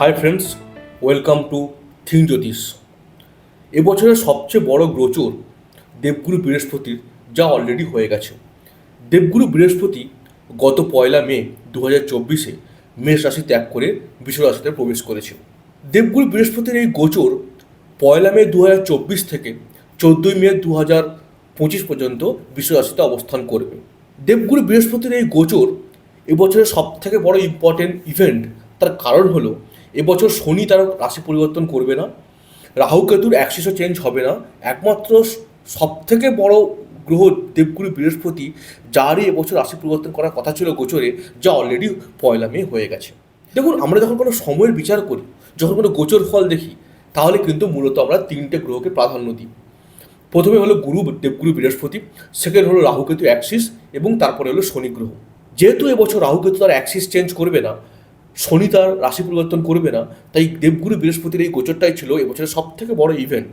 Hi friends welcome to thing জ্যোতিষ এবছরের সবচেয়ে বড় গ্রোচর দেবগুরু বৃহস্পতির যা অলরেডি হয়ে গেছে। দেবগুরু বৃহস্পতি গত পয়লা মে দু হাজার চব্বিশে মেষ রাশি ত্যাগ করে বিষ রাশিতে প্রবেশ করেছে। দেবগুরু বৃহস্পতির এই গোচর পয়লা মে দু হাজার চব্বিশ থেকে চোদ্দোই মে দু হাজার পঁচিশ পর্যন্ত বিশ্ব রাশিতে অবস্থান করবে। দেবগুরু বৃহস্পতির এই গোচর এবছরের সব থেকে বড় ইম্পর্টেন্ট ইভেন্ট তার কারণ হলো এবছর শনি তার রাশি পরিবর্তন করবে না। রাহু কেতুর অ্যাক্সিসও চেঞ্জ হবে না। একমাত্র সব থেকে বড় গ্রহ দেবগুরু বৃহস্পতি, যারই এবছর রাশি পরিবর্তন করার কথা ছিল গোচরে, যা অলরেডি পয়লা মে হয়ে গেছে। দেখুন, আমরা যখন কোনো সময়ের বিচার করি, যখন কোনো গোচর ফল দেখি, তাহলে কিন্তু মূলত আমরা তিনটে গ্রহকে প্রাধান্য দিই। প্রথমে হলো গুরু, দেবগুরু বৃহস্পতি সেকেন্ড হলো রাহুকেতু অ্যাক্সিস এবং তারপরে হলো শনি গ্রহ। যেহেতু এবছর রাহুকেতু তার অ্যাক্সিস চেঞ্জ করবে না শনি তার রাশি পরিবর্তন করবে না, তাই দেবগুরু বৃহস্পতির এই গোচরটাই ছিল এবছরের সব থেকে বড় ইভেন্ট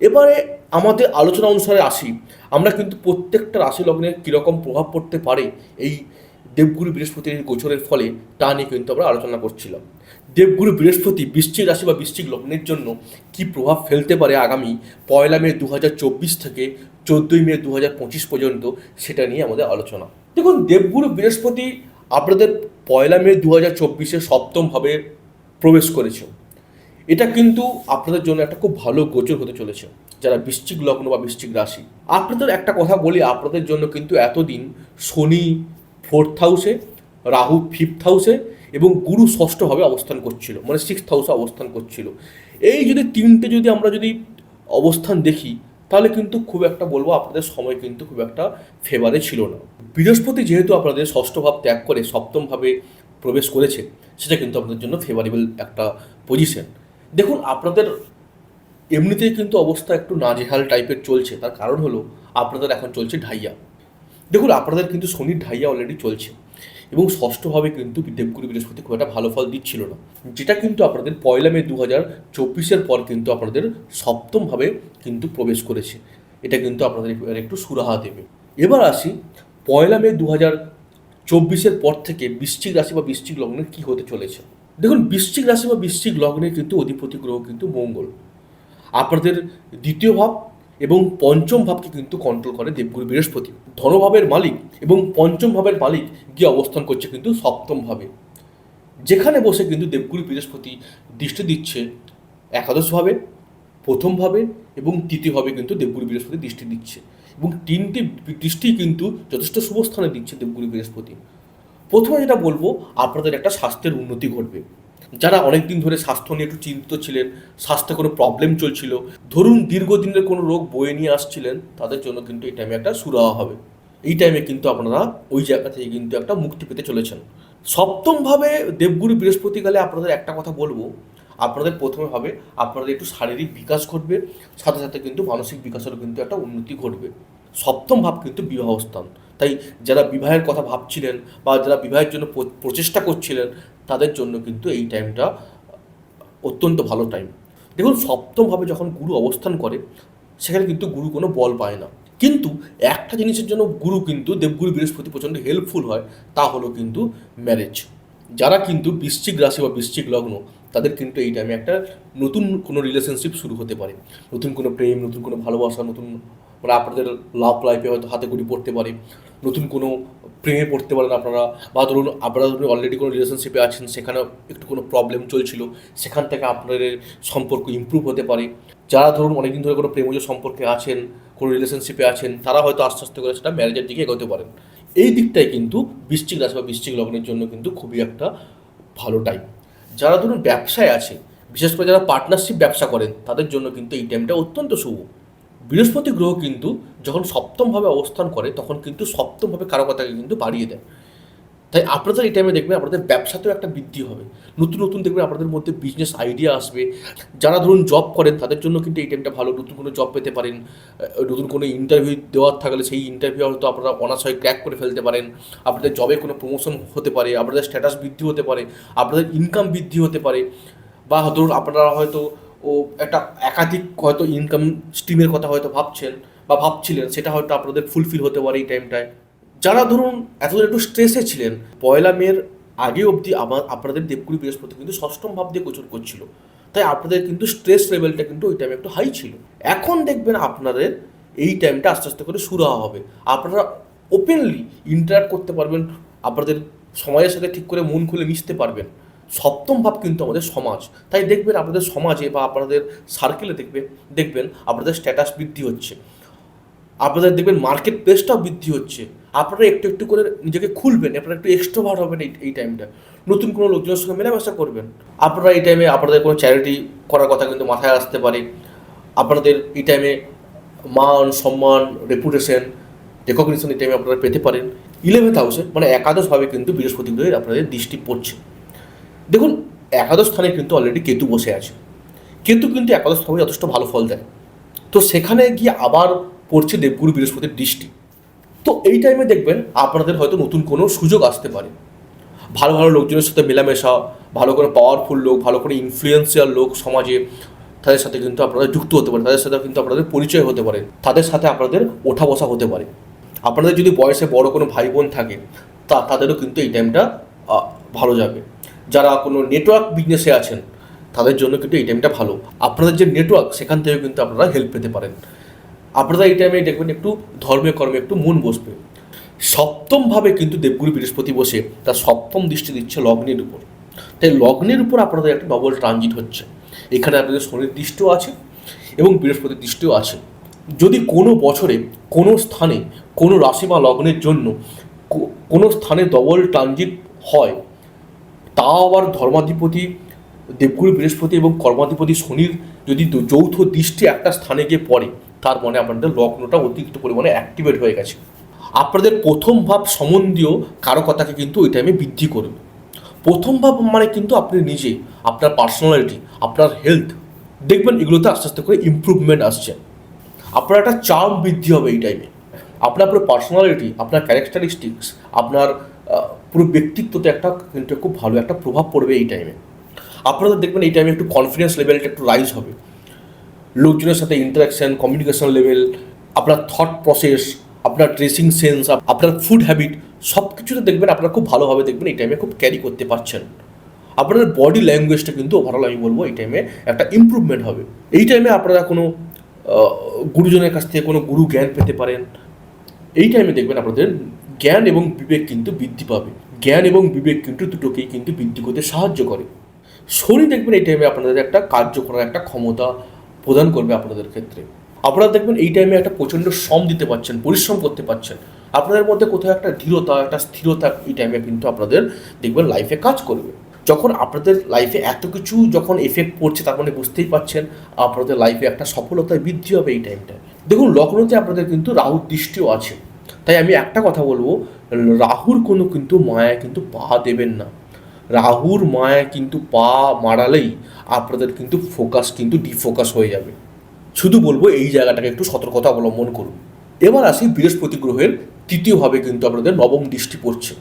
এবারে আমাদের আলোচনা অনুসারে আসি, আমরা কিন্তু প্রত্যেকটা রাশি লগ্নে কীরকম প্রভাব পড়তে পারে এই দেবগুরু বৃহস্পতির গোচরের ফলে, তা নিয়ে কিন্তু আমরা আলোচনা করছিলাম। দেবগুরু বৃহস্পতি বৃশ্চিক রাশি বা বৃশ্চিক লগ্নের জন্য কি প্রভাব ফেলতে পারে আগামী পয়লা মে দু হাজার চব্বিশ থেকে চোদ্দোই মে দু হাজার পঁচিশ পর্যন্ত, সেটা নিয়ে আমাদের আলোচনা। দেখুন, দেবগুরু বৃহস্পতি আপনাদের পয়লা মে দু হাজার চব্বিশে সপ্তমভাবে প্রবেশ করেছে। এটা কিন্তু আপনাদের জন্য একটা খুব ভালো গোচর হতে চলেছে, যারা বৃশ্চিক লগ্ন বা বৃশ্চিক রাশি। আপনাদের একটা কথা বলি, আপনাদের জন্য কিন্তু এতদিন শনি ফোর্থ হাউসে রাহু ফিফথ হাউসে এবং গুরু ষষ্ঠভাবে অবস্থান করছিল মানে সিক্সথ হাউসে অবস্থান করছিল। এই যদি তিনটে যদি আমরা যদি অবস্থান দেখি তাহলে কিন্তু খুব একটা বলব আপনাদের সময় কিন্তু খুব একটা ফেভারে ছিল না। বৃহস্পতি যেহেতু আপনাদের ষষ্ঠ ভাব ত্যাগ করে সপ্তমভাবে প্রবেশ করেছে, সেটা কিন্তু আপনাদের জন্য ফেভারেবল একটা পজিশন দেখুন, আপনাদের এমনিতেই কিন্তু অবস্থা একটু নাজেহাল টাইপের চলছে, তার কারণ হলো আপনাদের এখন চলছে ঢাইয়া। দেখুন, আপনাদের কিন্তু শনির ঢাইয়া অলরেডি চলছে। এবং ষষ্ঠভাবে কিন্তু দেবগুরু বৃহস্পতি খুব একটা ভালো ফল দিচ্ছিল না। যেটা কিন্তু আপনাদের পয়লা মে দু হাজার চব্বিশের পর কিন্তু আপনাদের সপ্তমভাবে কিন্তু প্রবেশ করেছে। এটা কিন্তু আপনাদের একটু সুরাহা দেবে। এবার আসি পয়লা মে দু হাজার চব্বিশের পর থেকে বৃশ্চিক রাশি বা বৃশ্চিক লগ্নে কী হতে চলেছে। দেখুন, বৃশ্চিক রাশি বা বৃশ্চিক লগ্নে কিন্তু অধিপতি গ্রহ কিন্তু মঙ্গল। আপনাদের দ্বিতীয় ভাব এবং পঞ্চম ভাবকে কিন্তু কন্ট্রোল করে দেবগুরু বৃহস্পতি। ধনভাবের মালিক এবং পঞ্চম ভাবের মালিক গিয়ে অবস্থান করছে কিন্তু সপ্তম ভাবে। যেখানে বসে কিন্তু দেবগুরু বৃহস্পতি দৃষ্টি দিচ্ছে একাদশভাবে প্রথমভাবে এবং তৃতীয়ভাবে কিন্তু দেবগুরু বৃহস্পতি দৃষ্টি দিচ্ছে। এবং তিনটি দৃষ্টি কিন্তু যথেষ্ট শুভ স্থানে দিচ্ছে দেবগুরু বৃহস্পতি। প্রথমে যেটা বলব, আপনাদের একটা স্বাস্থ্যের উন্নতি ঘটবে। যারা অনেক দিন ধরে স্বাস্থ্য নিয়ে একটু চিন্তিত ছিলেন, স্বাস্থ্যে কোনো প্রবলেম চলছিল, ধরুন দীর্ঘদিনের কোনো রোগ বয়ে নিয়ে আসছিলেন, তাদের জন্য কিন্তু এই টাইমে একটা সুরাহা হবে। এই টাইমে কিন্তু আপনারা ওই জায়গা থেকে কিন্তু একটা মুক্তি পেতে চলেছেন। সপ্তমভাবে দেবগুরু বৃহস্পতিকালে আপনাদের একটা কথা বলব, আপনাদের প্রথমে হবে আপনাদের একটু শারীরিক বিকাশ ঘটবে, সাথে সাথে কিন্তু মানসিক বিকাশেরও কিন্তু একটা উন্নতি ঘটবে। সপ্তম ভাব কিন্তু বিবাহ স্থান তাই যারা বিবাহের কথা ভাবছিলেন বা যারা বিবাহের জন্য প্রচেষ্টা করছিলেন, তাদের জন্য কিন্তু এই টাইমটা অত্যন্ত ভালো টাইম দেখুন সপ্তমভাবে যখন গুরু অবস্থান করে, সেখানে কিন্তু গুরু কোনো বল পায় না। কিন্তু একটা জিনিসের জন্য গুরু কিন্তু দেবগুরু বৃহস্পতি প্রচণ্ড হেল্পফুল হয়, তা হলো কিন্তু ম্যারেজ যারা কিন্তু বৃশ্চিক রাশি বা বৃশ্চিক লগ্ন, তাদের কিন্তু এই টাইমে একটা নতুন কোনো রিলেশনশিপ শুরু হতে পারে। নতুন কোনো প্রেম, নতুন কোনো ভালোবাসা, নতুন মানে আপনাদের লাভ লাইফে হয়তো হাতে গুড়ি পড়তে পারে, নতুন কোনো প্রেমে পড়তে পারেন আপনারা, বা ধরুন আপনারা ধরুন অলরেডি কোনো রিলেশনশিপে আছেন সেখানে একটু কোনো প্রবলেম চলছিল, সেখান থেকে আপনাদের সম্পর্ক ইমপ্রুভ হতে পারে। যারা ধরুন অনেকদিন ধরে কোনো প্রেমজ সম্পর্কে আছেন, কোনো রিলেশনশিপে আছেন, তারা হয়তো আস্তে আস্তে করে সেটা ম্যারেজের দিকে এগোতে পারেন। এই দিকটাই কিন্তু বৃশ্চিক রাশি বা বৃশ্চিক লগ্নের জন্য কিন্তু খুবই একটা ভালো টাইম যারা ধরুন ব্যবসায় আছে, বিশেষ করে যারা পার্টনারশিপ ব্যবসা করেন, তাদের জন্য কিন্তু এই টাইমটা অত্যন্ত শুভ। বৃহস্পতি গ্রহ কিন্তু যখন সপ্তমভাবে অবস্থান করে, তখন কিন্তু সপ্তমভাবে কারকতাকে কিন্তু বাড়িয়ে দেয়। তাই আপনাদের এই টাইমে দেখবেন, আপনাদের ব্যবসাতেও একটা বৃদ্ধি হবে। নতুন নতুন দেখবেন আপনাদের মধ্যে বিজনেস আইডিয়া আসবে। যারা ধরুন জব করেন, তাদের জন্য কিন্তু এই টাইমটা ভালো। নতুন কোনো জব পেতে পারেন নতুন কোনো ইন্টারভিউ দেওয়ার থাকলে সেই ইন্টারভিউ হয়তো আপনারা অনাশয় ক্র্যাক করে ফেলতে পারেন। আপনাদের জবে কোনো প্রমোশন হতে পারে, আপনাদের স্ট্যাটাস বৃদ্ধি হতে পারে, আপনাদের ইনকাম বৃদ্ধি হতে পারে। বা ধরুন আপনারা হয়তো ও একটা একাধিক হয়তো ইনকাম স্ট্রিমের কথা হয়তো ভাবছেন বা ভাবছিলেন, সেটা হয়তো আপনাদের ফুলফিল হতে পারে এই টাইমটায় যারা ধরুন এতদিন একটু স্ট্রেসে ছিলেন, পয়লা মেয়ের আগে অবধি আমার আপনাদের দেবগুরু বৃহস্পতি কিন্তু ষষ্ঠম ভাব দিয়ে গোচর করছিল। তাই আপনাদের কিন্তু স্ট্রেস লেভেলটা কিন্তু ওই টাইমে একটু হাই ছিল। এখন দেখবেন আপনাদের এই টাইমটা আস্তে আস্তে করে শুরু হবে। আপনারা ওপেনলি ইন্টারাক্ট করতে পারবেন, আপনাদের সমাজের সাথে ঠিক করে মন খুলে মিশতে পারবেন। সপ্তম ভাব কিন্তু আমাদের সমাজ। তাই দেখবেন আপনাদের সমাজে বা আপনাদের সার্কেলে দেখবে, দেখবেন আপনাদের স্ট্যাটাস বৃদ্ধি হচ্ছে। আপনাদের দেখবেন মার্কেট প্লেসটাও বৃদ্ধি হচ্ছে। আপনারা একটু একটু করে নিজেকে খুলবেন, আপনারা একটু এক্সট্রোভার্ট হবেন এই এই টাইমটা নতুন কোনো লোকজনের সঙ্গে মেলামেশা করবেন। আপনারা এই টাইমে আপনাদের কোনো চ্যারিটি করার কথা কিন্তু মাথায় আসতে পারে। আপনাদের এই টাইমে মান, সম্মান রেপুটেশন রেকগনিশন এই টাইমে আপনারা পেতে পারেন। ইলেভেন্থ হাউসে মানে একাদশভাবে কিন্তু বৃহস্পতি গ্রহের আপনাদের দৃষ্টি পড়ছে। দেখুন, একাদশ স্থানে কিন্তু অলরেডি কেতু বসে আছে। কেতু কিন্তু একাদশ স্থানে যথেষ্ট ভালো ফল দেয়। তো সেখানে গিয়ে আবার পড়ছে দেবগুরু বৃহস্পতির দৃষ্টি। তো এই টাইমে দেখবেন, আপনাদের হয়তো নতুন কোনো সুযোগ আসতে পারে। ভালো ভালো লোকজনের সাথে মেলামেশা, ভালো করে পাওয়ারফুল লোক, ভালো করে ইনফ্লুয়েন্সিয়াল লোক সমাজে, তাদের সাথে কিন্তু আপনারা যুক্ত হতে পারে, তাদের সাথে কিন্তু আপনাদের পরিচয় হতে পারে, তাদের সাথে আপনাদের ওঠা বসা হতে পারে। আপনাদের যদি বয়সে বড় কোনো ভাই বোন থাকে, তা তাদেরও কিন্তু এই টাইমটা ভালো যাবে। যারা কোনো নেটওয়ার্ক বিজনেসে আছেন, তাদের জন্য কিন্তু এই টাইমটা ভালো। আপনাদের যে নেটওয়ার্ক সেখান থেকেও কিন্তু আপনারা হেল্প পেতে পারেন। আপনারা এই টাইমে দেখবেন একটু ধর্মে, কর্মে একটু মন বসবে। সপ্তমভাবে কিন্তু দেবগুরু বৃহস্পতি বসে তার সপ্তম দৃষ্টি দিচ্ছে লগ্নের উপর। তাই লগ্নের উপর আপনাদের একটা ডবল ট্রানজিট হচ্ছে। এখানে আপনাদের শনির দৃষ্টিও আছে এবং বৃহস্পতির দৃষ্টিও আছে। যদি কোনো বছরে, কোনো স্থানে, কোনো রাশি বা লগ্নের জন্য কোনো স্থানে ডবল ট্রানজিট হয় তাও আবার ধর্মাধিপতি দেবগুরু বৃহস্পতি এবং কর্মাধিপতি শনির যদি যৌথ দৃষ্টি একটা স্থানে গিয়ে পড়ে, তার মানে আপনাদের লগ্নটা অতিরিক্ত পরিমাণে অ্যাক্টিভেট হয়ে গেছে। আপনাদের প্রথম ভাব সম্বন্ধীয় কারকতাকে কিন্তু ওই টাইমে বৃদ্ধি করবে প্রথম ভাব মানে কিন্তু আপনি নিজে, আপনার পার্সোনালিটি আপনার হেলথ দেখবেন এগুলোতে আস্তে আস্তে করে ইমপ্রুভমেন্ট আসছে। আপনার একটা চার্ম বৃদ্ধি হবে এই টাইমে আপনার পুরো পার্সোনালিটি আপনার ক্যারেক্টারিস্টিক্স আপনার পুরো ব্যক্তিত্বতে একটা কিন্তু খুব ভালো একটা প্রভাব পড়বে এই টাইমে আপনাদের দেখবেন এই টাইমে একটু কনফিডেন্স লেভেলটা একটু রাইজ হবে। লোকজনের সাথে ইন্টারাকশন কমিউনিকেশন লেভেল আপনার থট প্রসেস আপনার ড্রেসিং সেন্স আপনার ফুড হ্যাবিট সব কিছুতে দেখবেন আপনারা খুব ভালোভাবে দেখবেন এই টাইমে খুব ক্যারি করতে পারছেন। আপনাদের বডি ল্যাঙ্গুয়েজটা কিন্তু ওভারঅল আমি বলব এই টাইমে একটা ইমপ্রুভমেন্ট হবে। এই টাইমে আপনারা কোনো গুরুজনের কাছ থেকে কোনো গুরু জ্ঞান পেতে পারেন। এই টাইমে দেখবেন আপনাদের জ্ঞান এবং বিবেক কিন্তু বৃদ্ধি পাবে। জ্ঞান এবং বিবেক কিন্তু দুটোকেই কিন্তু বৃদ্ধি করতে সাহায্য করে। শনি দেখবেন এই টাইমে আপনাদের একটা কার্য করার একটা ক্ষমতা প্রদান করবে আপনাদের ক্ষেত্রে। আপনারা দেখবেন এই টাইমে একটা প্রচণ্ড শ্রম দিতে পারছেন, পরিশ্রম করতে পারছেন। আপনাদের মধ্যে কোথাও একটা দৃঢ়তা একটা স্থিরতা এই টাইমে কিন্তু আপনাদের দেখবেন লাইফে কাজ করবে। যখন আপনাদের লাইফে এত কিছু যখন এফেক্ট পড়ছে তার মানে বুঝতেই পারছেন আপনাদের লাইফে একটা সফলতার বৃদ্ধি হবে এই টাইমটায় দেখুন, লগ্নতে আপনাদের কিন্তু রাহুর দৃষ্টিও আছে। তাই আমি একটা কথা বলব, রাহুর কোনো কিন্তু মায়া কিন্তু পা দেবেন না। রাহুর মায়া কিন্তু পা মারালেই আপনাদের কিন্তু ফোকাস কিন্তু ডিফোকাস হয়ে যাবে। শুধু বলব এই জায়গাটাকে একটু সতর্কতা অবলম্বন করুন। এবার আসি বৃহস্পতি গ্রহের তৃতীয়ভাবে কিন্তু আপনাদের নবম দৃষ্টি পড়ছে।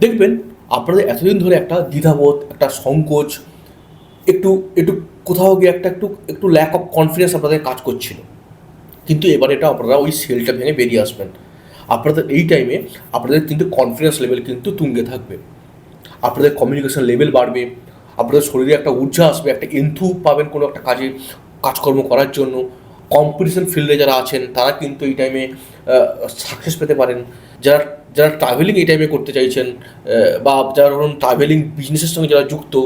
দেখবেন আপনাদের এতদিন ধরে একটা দ্বিধাবোধ, একটা সংকোচ, একটু একটু কোথাও গিয়ে একটা একটু একটু ল্যাক অফ কনফিডেন্স আপনাদের কাজ করছিল। কিন্তু এবার এটা আপনারা ওই সেলটা ভেঙে বেরিয়ে আসবেন। আপনাদের এই টাইমে আপনাদের কিন্তু কনফিডেন্স লেভেল কিন্তু তুঙ্গে থাকবে। আপনাদের কমিউনিকেশন লেভেল বাড়বে, আপনাদের শরীরে একটা ঊর্জা আসবে, একটা এন্থু পাবেন কোনো একটা কাজে, কাজকর্ম করার জন্য। কম্পিটিশন ফিল্ডে যারা আছেন, তারা কিন্তু এই টাইমে সাকসেস পেতে পারেন। যারা যারা ট্রাভেলিং এই টাইমে করতে চাইছেন বা যারা ধরুন ট্রাভেলিং বিজনেসের সঙ্গে যারা যুক্ত,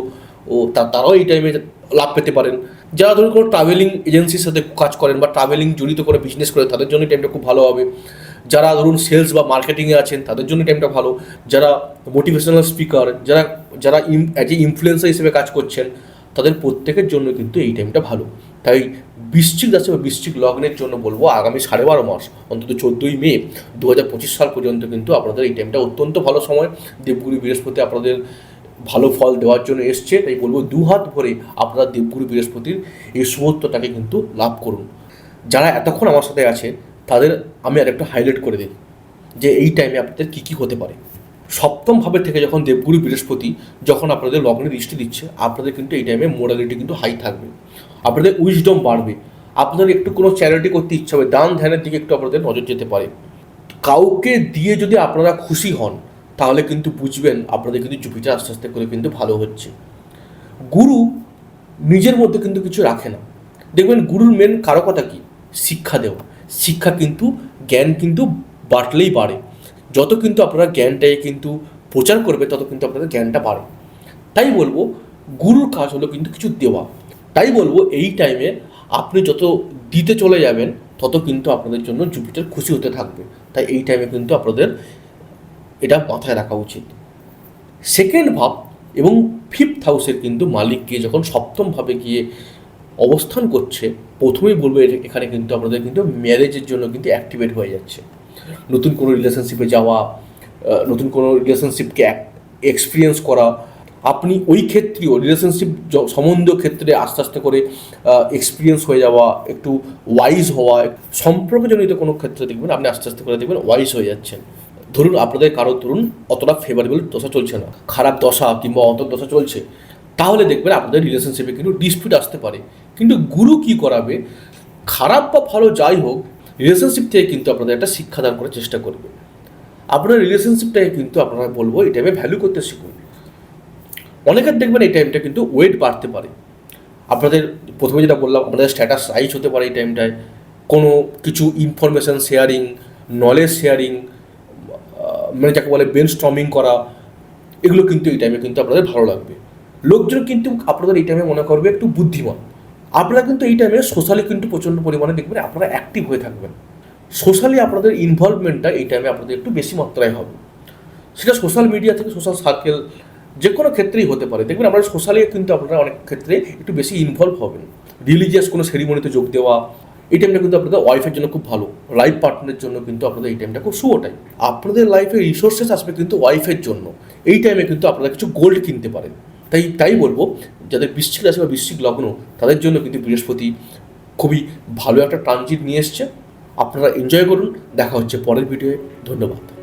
ও তা- তারাও এই টাইমে লাভ পেতে পারেন। যারা ধরুন কোনো ট্রাভেলিং এজেন্সির সাথে কাজ করেন বা ট্রাভেলিং জড়িত করে বিজনেস করে, তাদের জন্য এই টাইমটা খুব ভালো হবে। যারা ধরুন সেলস বা মার্কেটিংয়ে আছেন, তাদের জন্য টাইমটা ভালো। যারা মোটিভেশনাল স্পিকার যারা যারা অ্যাজ এ ইনফ্লুয়েন্সার হিসেবে কাজ করছেন, তাদের প্রত্যেকের জন্য কিন্তু এই টাইমটা ভালো। তাই বৃশ্চিক রাশি বা বৃশ্চিক লগ্নের জন্য বলব, আগামী সাড়ে বারো মাস, অন্তত চোদ্দোই মে দু হাজার পঁচিশ সাল পর্যন্ত কিন্তু আপনাদের এই টাইমটা অত্যন্ত ভালো সময়। দেবগুরু বৃহস্পতি আপনাদের ভালো ফল দেওয়ার জন্য এসছে। তাই বলব দু হাত ভরে আপনারা দেবগুরু বৃহস্পতির এই সমত্বটাকে কিন্তু লাভ করুন। যারা এতক্ষণ আমার সাথে আছে তাদের আমি আর একটু হাইলাইট করে দিই যে এই টাইমে আপনাদের কী কী হতে পারে। সপ্তম ভাবের থেকে যখন দেবগুরু বৃহস্পতি যখন আপনাদের লগ্নে দৃষ্টি দিচ্ছে, আপনাদের কিন্তু এই টাইমে মোরালিটি কিন্তু হাই থাকবে। আপনাদের উইজডম বাড়বে। আপনাদের একটু কোনো চ্যারিটি করতে ইচ্ছা হবে, দান ধ্যানের দিকে একটু আপনাদের নজর যেতে পারে। কাউকে দিয়ে যদি আপনারা খুশি হন, তাহলে কিন্তু বুঝবেন আপনাদের কিন্তু জুপিটার আস্তে আস্তে করে কিন্তু ভালো হচ্ছে। গুরু নিজের মধ্যে কিন্তু কিছু রাখে না। দেখবেন গুরুর মেন কারকতা কি? শিক্ষা দেওয়া। শিক্ষা কিন্তু, জ্ঞান কিন্তু বাড়লেই বাড়ে যত কিন্তু আপনারা জ্ঞানটাকে কিন্তু প্রচার করবে, তত কিন্তু আপনাদের জ্ঞানটা বাড়ে। তাই বলব, গুরুর কাজ হলো কিন্তু কিছু দেওয়া। তাই বলব, এই টাইমে আপনি যত দিতে চলে যাবেন, তত কিন্তু আপনাদের জন্য জুপিটার খুশি হতে থাকবে। তাই এই টাইমে কিন্তু আপনাদের এটা মাথায় রাখা উচিত। সেকেন্ড ভাব এবং ফিফথ হাউসের কিন্তু মালিক গিয়ে যখন সপ্তমভাবে গিয়ে অবস্থান করছে, প্রথমেই বলব এখানে কিন্তু আপনাদের কিন্তু ম্যারেজের জন্য কিন্তু অ্যাক্টিভেট হয়ে যাচ্ছে। নতুন কোনো রিলেশনশিপে যাওয়া নতুন কোনো রিলেশনশিপকে এক্সপিরিয়েন্স করা, আপনি ওই ক্ষেত্রেও রিলেশনশিপ সম্বন্ধীয় ক্ষেত্রে আস্তে আস্তে করে এক্সপিরিয়েন্স হয়ে যাওয়া, একটু ওয়াইজ হওয়া সম্পর্কজনিত কোনো ক্ষেত্রে দেখবেন আপনি আস্তে আস্তে করে দেখবেন ওয়াইজ হয়ে যাচ্ছেন। ধরুন আপনাদের কারও ধরুন অতটা ফেভারেবল দশা চলছে না, খারাপ দশা কিংবা অন্তর দশা চলছে, তাহলে দেখবেন আপনাদের রিলেশনশিপে কিন্তু ডিসপিউট আসতে পারে। কিন্তু গুরু কি করাবে? খারাপ বা ভালো যাই হোক রিলেশনশিপ থেকে কিন্তু আপনাদের একটা শিক্ষাদান করার চেষ্টা করবে। আপনার রিলেশনশিপটাকে কিন্তু আপনারা বলব, এই টাইমে ভ্যালু করতে শিখুন। অনেকের দেখবেন এই টাইমটা কিন্তু ওয়েট বাড়তে পারে। আপনাদের প্রথমে যেটা বললাম আপনাদের স্ট্যাটাস রাইজ হতে পারে এই টাইমটায় কোনো কিছু ইনফরমেশান শেয়ারিং নলেজ শেয়ারিং মানে যাকে বলে ব্রেন স্ট্রমিং করা, এগুলো কিন্তু এই টাইমে কিন্তু আপনাদের ভালো লাগবে। লোকজন কিন্তু আপনাদের এই টাইমে মনে করবে একটু বুদ্ধিমান। আপনারা কিন্তু এই টাইমে সোশ্যালি কিন্তু প্রচণ্ড পরিমাণে দেখবেন আপনারা অ্যাক্টিভ হয়ে থাকবেন। সোশ্যালি আপনাদের ইনভলভমেন্টটা এই টাইমে আপনাদের একটু বেশি মাত্রায় হবে। সেটা সোশ্যাল মিডিয়া থেকে সোশ্যাল সার্কেল যে কোনো ক্ষেত্রেই হতে পারে। দেখবেন আপনারা সোশ্যালি কিন্তু আপনারা অনেক ক্ষেত্রে একটু বেশি ইনভলভ হবেন। রিলিজিয়াস কোনো সেরিমনিতে যোগ দেওয়া, এই টাইমটা কিন্তু আপনাদের ওয়াইফের জন্য খুব ভালো। লাইফ পার্টনারের জন্য কিন্তু আপনাদের এই টাইমটা খুব শুভ টাইম আপনাদের লাইফে রিসোর্সেস আসবে কিন্তু ওয়াইফের জন্য। এই টাইমে কিন্তু আপনারা কিছু গোল্ড কিনতে পারেন। তাই তাই বলব, যাদের বৃশ্চিক রাশি বা বৃশ্চিক লগ্ন, তাদের জন্য কিন্তু বৃহস্পতি খুবই ভালো একটা ট্রানজিট নিয়ে এসছে। আপনারা এনজয় করুন। দেখা হচ্ছে পরের ভিডিওয়ে ধন্যবাদ।